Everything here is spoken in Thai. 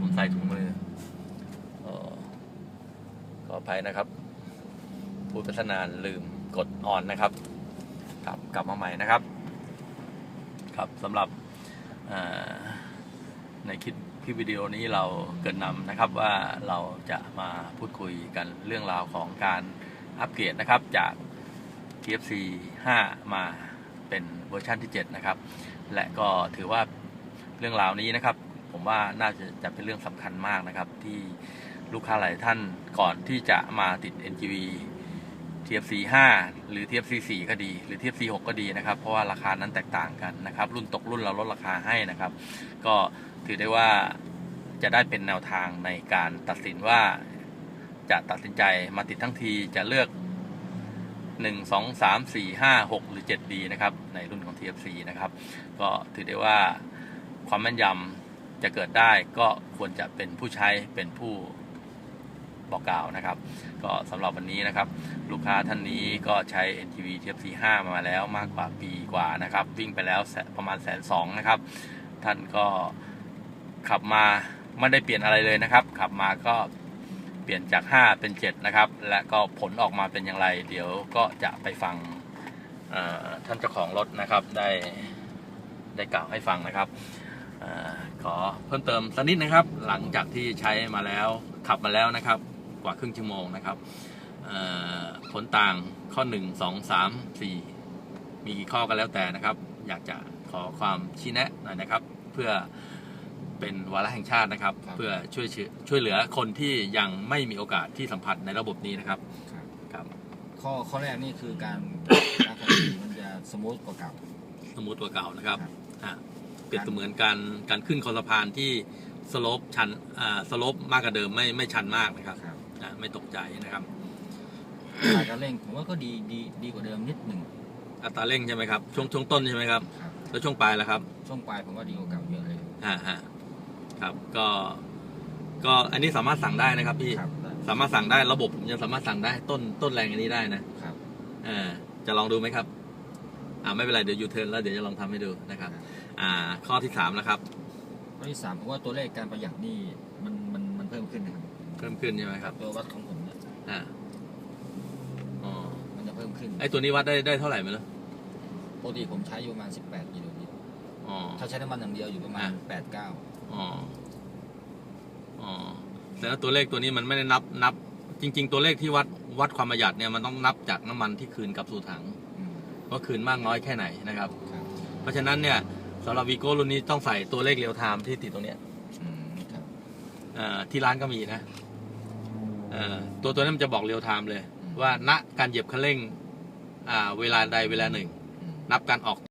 ผมใส่ถุงมืออขออภัยนะครับ พูดไปสนานลืมกดออนนะครับครับกลับมาใหม่นะครับ ครับสำหรับในคลิปคลิปวิดีโอนี้เราเกินนำนะครับว่าเราจะมาพูดคุยกันเรื่องราวของการอัปเกรดนะครับจาก TFC 5 มาเป็นเวอร์ชันที่ 7 นะครับ และก็ถือว่าเรื่องราวนี้นะครับ ผมว่าน่าจะจะเป็นเรื่องสำคัญมากนะครับ ที่ลูกค้าหลายท่านก่อนที่จะมาติด NGV TFC 5 หรือ TFC 4 ก็ดี หรือ TFC 6 ก็ดีนะครับ เพราะว่าราคานั้นแตกต่างกันนะครับ รุ่นตกรุ่นเราลดราคาให้นะครับ ก็ถือได้ว่าจะได้เป็นแนวทางในการตัดสินว่าจะตัดสินใจมาติดทั้งทีจะเลือก 1 2 3 4 5 6 หรือ7ดีนะครับ ในรุ่นของ TFC นะครับ ก็ถือได้ว่าความแม่นยำ จะเกิดได้ก็ควรจะเป็นผู้ใช้เป็นผู้บอกกล่าวนะครับ ก็สำหรับวันนี้นะครับ ลูกค้าท่านนี้ก็ใช้ NTV TFC 5 มาแล้วมากกว่าปีกว่านะครับ วิ่งไปแล้วประมาณแสนสองนะครับ ท่านก็ขับมาไม่ได้เปลี่ยนอะไรเลยนะครับ ขับมาก็เปลี่ยนจาก 5 เป็น 7 นะครับ และก็ผลออกมาเป็นอย่างไร เดี๋ยวก็จะไปฟังท่านเจ้าของรถนะครับ ได้ได้กล่าวให้ฟังนะครับ ขอเพิ่มเติมสักนิดนะครับ หลังจากที่ใช้มาแล้วขับมาแล้วนะครับ กว่าครึ่งชั่วโมงนะครับเอ่อผลต่างข้อ 1 2 3 4 มีกี่ข้อก็แล้วแต่นะครับ อยากจะขอความชี้แนะหน่อยนะครับ เพื่อเป็นวาระแห่งชาตินะครับครับเพื่อช่วยเชื้อช่วยเหลือคนที่ยังไม่มีโอกาสที่สัมผัสในระบบนี้นะครับครับครับข้อข้อแรกนี่คือการการขับขี่มันจะสมูทกว่าเก่าสมมติตัวเก่านะครับครับอะ เปรียบเสมือนการการขึ้นคอสะพานที่สโลปชันอ่าสโลปมากกว่าเดิมไม่ไม่ชันมากนะครับครับอะไม่ตกใจนะครับอัตราการเร่งผมว่าก็ดีดีดีกว่าเดิมนิดหนึ่งอัตราเร่งใช่ไหมครับช่วงช่วงต้นใช่ไหมครับครับ แล้วช่วงปลายแล้วครับช่วงปลายผมว่าดีกว่าเก่าเยอะเลยอ่าฮะครับก็ก็อันนี้สามารถสั่งได้นะครับพี่ครับสามารถสั่งได้ระบบผมยังสามารถสั่งได้ต้นต้นแรงอันนี้ได้นะครับเออจะลองดูไหมครับ อ่าไม่เป็นไรเดี๋ยวยูเทิร์นแล้วเดี๋ยวจะลองทำให้ดูนะครับ อ่า ข้อที่สามนะครับ ข้อที่สามผมว่าตัวเลขการประหยัดนี่มันมันมันเพิ่มขึ้นนะครับเพิ่มขึ้นใช่ไหมครับ ตัววัดของผมเนี่ยอ่าอ๋อมันจะเพิ่มขึ้นไอตัวนี้วัดได้ได้เท่าไหร่ไหมล่ะปกติผมใช้อยู่ประมาณ 18กิโลลิตรอ๋อ ถ้าใช้น้ำมันอย่างเดียวอยู่ประมาณ อะ8 9อ๋ออ๋อแต่ว่าตัวเลขตัวนี้มันไม่ได้นับนับ จริง ๆ ตัวเลขที่วัดวัดความประหยัดเนี่ยมันต้องนับจากน้ำมันที่คืนกลับสู่ถังอืมว่าคืนมากน้อยแค่ไหนนะครับ ครับเพราะฉะนั้นเนี่ย สำหรับวีโก้รุ่นนี้ต้องใส่ตัวเลขเรียลไทม์ที่ติดตรงเนี้ยอืมครับเอ่อที่ร้านก็มีนะเอ่อตัวตัวนั้นมันจะบอกเรียลไทม์เลย ว่าณการเหยียบคันเร่งอ่าเวลาใดเวลาหนึ่ง อืม นับการออก